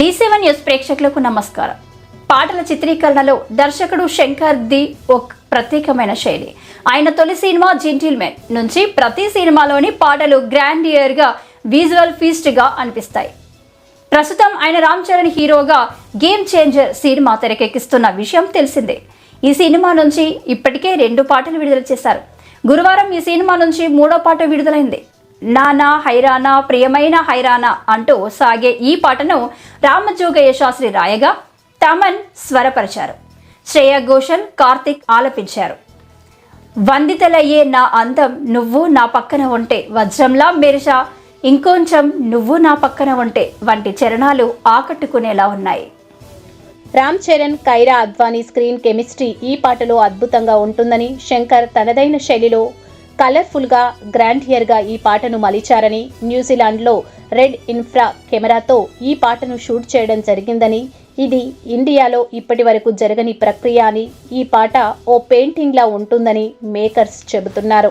D seven news ప్రేక్షకులకు నమస్కారం. పాటల చిత్రీకరణలో దర్శకుడు శంకర్ ది ఒక ప్రత్యేకమైన శైలి. ఆయన తొలి సినిమా జింటిల్మెన్ నుంచి ప్రతి సినిమాలోని పాటలు గ్రాండ్ ఇయర్గా విజువల్ ఫీస్ట్గా అనిపిస్తాయి. ప్రస్తుతం ఆయన రామ్ చరణ్ హీరోగా గేమ్ చేంజర్ సినిమా తెరకెక్కిస్తున్న విషయం తెలిసిందే. ఈ సినిమా నుంచి ఇప్పటికే రెండు పాటలు విడుదల చేశారు. గురువారం ఈ సినిమా నుంచి మూడో పాట విడుదలైంది. నానా హైరానా ప్రియమైన హైరానా అంటూ సాగే ఈ పాటను రామజోగయ్య శాస్త్రి రాయగా తమన్ స్వరపరిచారు. శ్రేయ ఘోషల్ కార్తిక్ ఆలపించారు. వందితలయ్యే నా అందం నువ్వు నా పక్కన ఉంటే వజ్రంలా మెరిసా ఇంకొంచెం నువ్వు నా పక్కన ఉంటే వంటి చరణాలు ఆకట్టుకునేలా ఉన్నాయి. రామ్ చరణ్ కైరా అద్వానీ స్క్రీన్ కెమిస్ట్రీ ఈ పాటలో అద్భుతంగా ఉంటుందని శంకర్ తనదైన శైలిలో కలర్ఫుల్గా గ్రాండియర్గా ఈ పాటను మలిచారని న్యూజిలాండ్లో రెడ్ ఇన్ఫ్రా కెమెరాతో ఈ పాటను షూట్ చేయడం జరిగిందని ఇది ఇండియాలో ఇప్పటి వరకు జరగని ప్రక్రియ అని ఈ పాట ఓ పెయింటింగ్లా ఉంటుందని మేకర్స్ చెబుతున్నారు.